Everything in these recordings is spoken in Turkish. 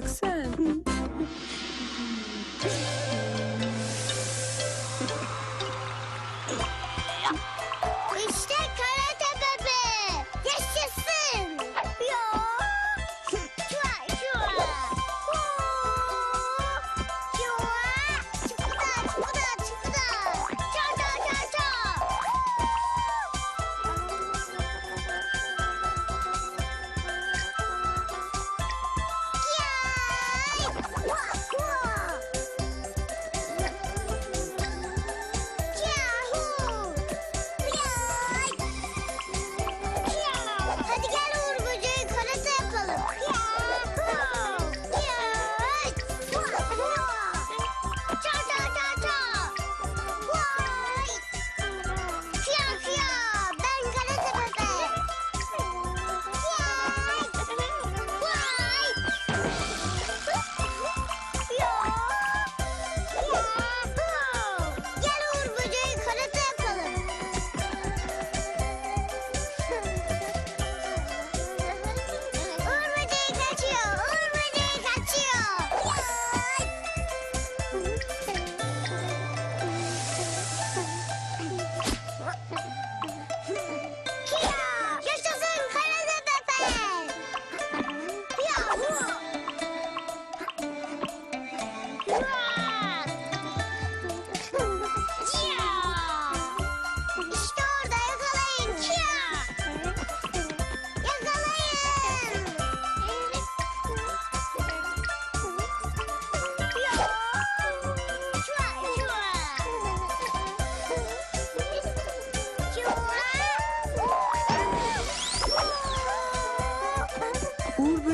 box.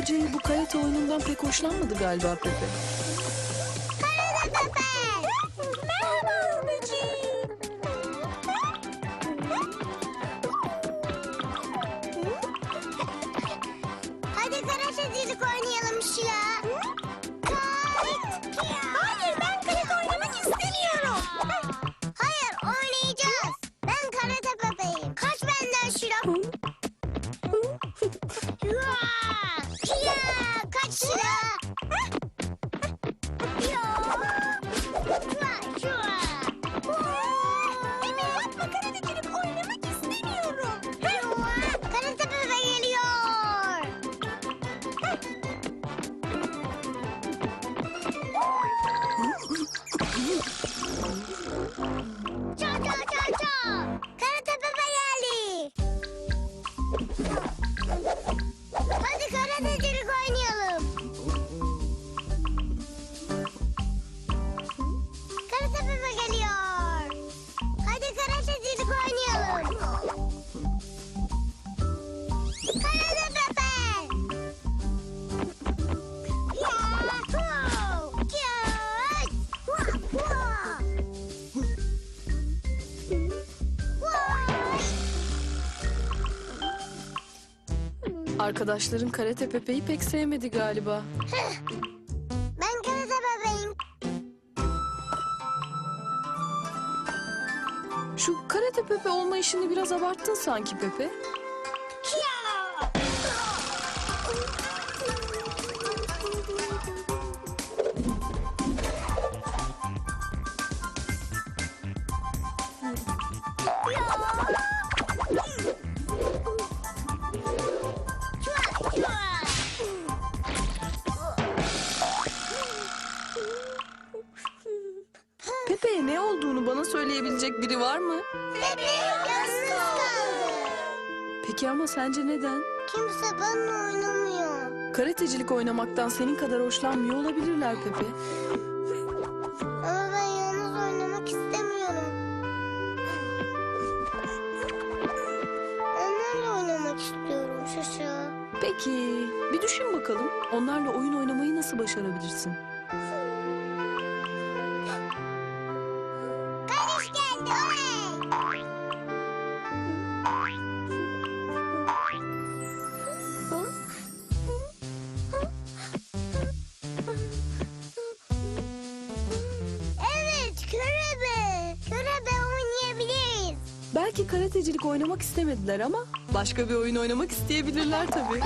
Böceği bu karate oyunundan pek hoşlanmadı galiba Pepe. Arkadaşların karate Pepe'yi pek sevmedi galiba. Ben karate bebeğim. Şu karate Pepe olma işini biraz abarttın sanki Pepe. Söyleyebilecek biri var mı? Bebe yalnız kaldı. Peki ama sence neden? Kimse benimle oynamıyor. Karatecilik oynamaktan senin kadar hoşlanmıyor olabilirler Pepe. Ama ben yalnız oynamak istemiyorum. Onlarla oynamak istiyorum Şaşa. Peki bir düşün bakalım. Onlarla oyun oynamayı nasıl başarabilirsin? Belki karatecilik oynamak istemediler ama başka bir oyun oynamak isteyebilirler tabii.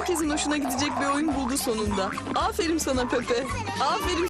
Herkesin hoşuna gidecek bir oyun buldu sonunda. Aferin sana Pepe. Aferin